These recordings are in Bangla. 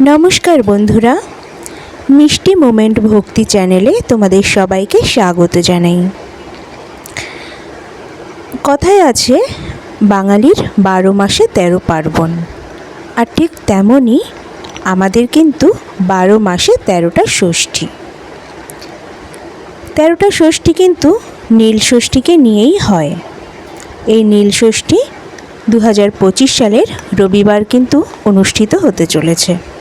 নমস্কার বন্ধুরা, মিষ্টি মোমেন্ট ভক্তি চ্যানেলে তোমাদের সবাইকে স্বাগত জানাই। কথায় আছে, বাঙালির বারো মাসে তেরো পার্বণ। আর ঠিক তেমনই আমাদের কিন্তু বারো মাসে তেরোটা ষষ্ঠী। তেরোটা ষষ্ঠী কিন্তু নীল ষষ্ঠীকে নিয়েই হয়। এই নীল ষষ্ঠী দু হাজার পঁচিশ সালের রবিবার কিন্তু অনুষ্ঠিত হতে চলেছে।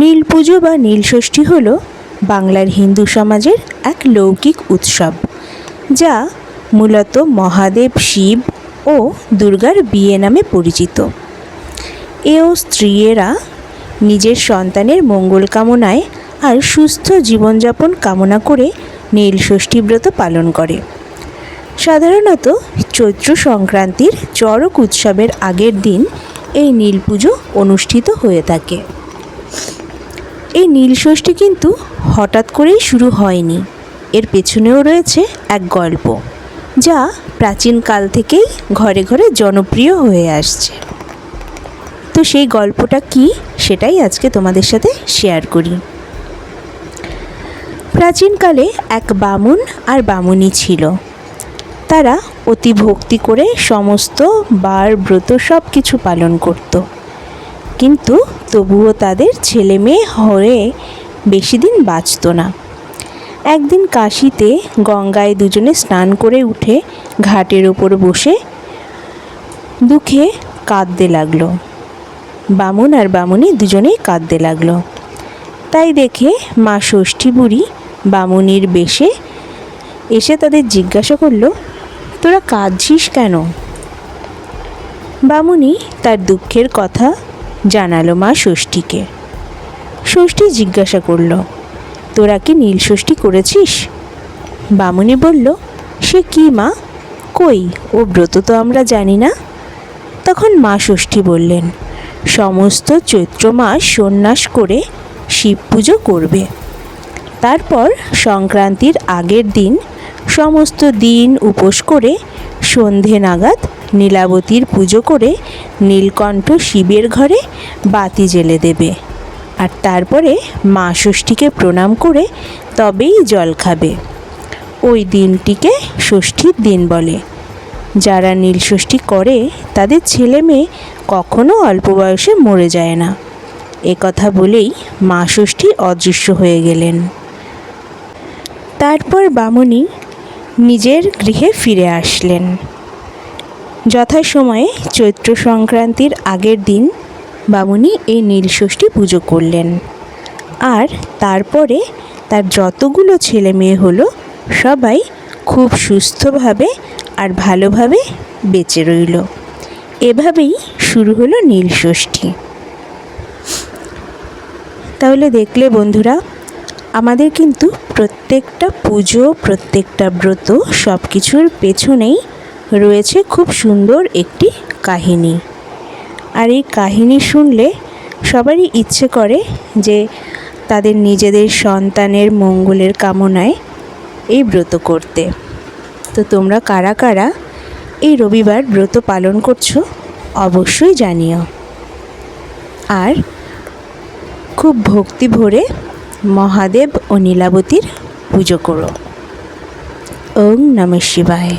নীল পুজো বা নীল ষষ্ঠী হল বাংলার হিন্দু সমাজের এক লৌকিক উৎসব, যা মূলত মহাদেব, শিব ও দুর্গার বিয়ে নামে পরিচিত। এও স্ত্রীয়েরা নিজের সন্তানের মঙ্গল কামনায় আর সুস্থ জীবনযাপন কামনা করে নীল ষষ্ঠী ব্রত পালন করে। সাধারণত চৈত্র সংক্রান্তির চড়ক উৎসবের আগের দিন এই নীল পুজো অনুষ্ঠিত হয়ে থাকে। এই নীলষষ্ঠী কিন্তু হঠাৎ করেই শুরু হয়নি। এর পেছনেও রয়েছে এক গল্প, যা প্রাচীনকাল থেকেই ঘরে ঘরে জনপ্রিয় হয়ে আসছে। তো সেই গল্পটা কি, সেটাই আজকে তোমাদের সাথে শেয়ার করি। প্রাচীনকালে এক বামুন আর বামুনি ছিল। তারা অতি ভক্তি করে সমস্ত বার ব্রত সব কিছু পালন করত। কিন্তু তবুও তাদের ছেলে মেয়ে হয়ে বেশি দিন বাঁচত না। একদিন কাশিতে গঙ্গায় দুজনে স্নান করে উঠে ঘাটের ওপর বসে দুঃখে কাঁদতে লাগল। বামুন আর বামুনি দুজনেই কাঁদতে লাগল। তাই দেখে মা ষষ্ঠী বুড়ি বামুনির বেশে এসে তাদের জিজ্ঞাসা করল, তোরা কাঁদছিস কেন? বামুনি তার দুঃখের কথা জানালো মা ষষ্ঠীকে। ষষ্ঠী জিজ্ঞাসা করল, তোরা কি নীল ষষ্ঠী করেছিস? বামুনি বলল, সে কি মা? কই? ও ব্রত তো আমরা জানি না? তখন মা ষষ্ঠী বললেন, সমস্ত চৈত্র মাস সন্ন্যাস করে শিব পুজো করবে। তারপর সংক্রান্তির আগের দিন সমস্ত দিন উপোস করে সন্ধে নাগাদ নীলাবতীর পুজো করে নীলকণ্ঠ শিবের ঘরে বাতি জেলে দেবে। আর তারপরে মা ষষ্ঠীকে প্রণাম করে তবেই জল খাবে। ওই দিনটিকে ষষ্ঠীর দিন বলে। যারা নীল ষষ্ঠী করে, তাদের ছেলে মেয়ে কখনো অল্প বয়সে মরে যায় না। কথা বলেই মা ষষ্ঠী অদৃশ্য হয়ে গেলেন। তারপর বামুনি নিজের গৃহে ফিরে আসলেন। যথাসময়ে চৈত্র সংক্রান্তির আগের দিন বামুনি এই নীলষষ্ঠী পুজো করলেন। আর তারপরে তার যতগুলো ছেলে মেয়ে হলো, সবাই খুব সুস্থভাবে আর ভালোভাবে বেঁচে রইল। এভাবেই শুরু হলো নীলষষ্ঠী তাহলে দেখলে বন্ধুরা, আমাদের কিন্তু প্রত্যেকটা পুজো, প্রত্যেকটা ব্রত সব কিছুর পেছনেই রয়েছে খুব সুন্দর একটি কাহিনী। আর এই কাহিনী শুনলে সবারই ইচ্ছে করে যে তাদের নিজেদের সন্তানের মঙ্গলের কামনায় এই ব্রত করতে। তো তোমরা কারা কারা এই রবিবার ব্রত পালন করছ অবশ্যই জানিও। আর খুব ভক্তি ভরে মহাদেব ও নীলাবতীর পুজো করো। ওং নমঃ শিবায়।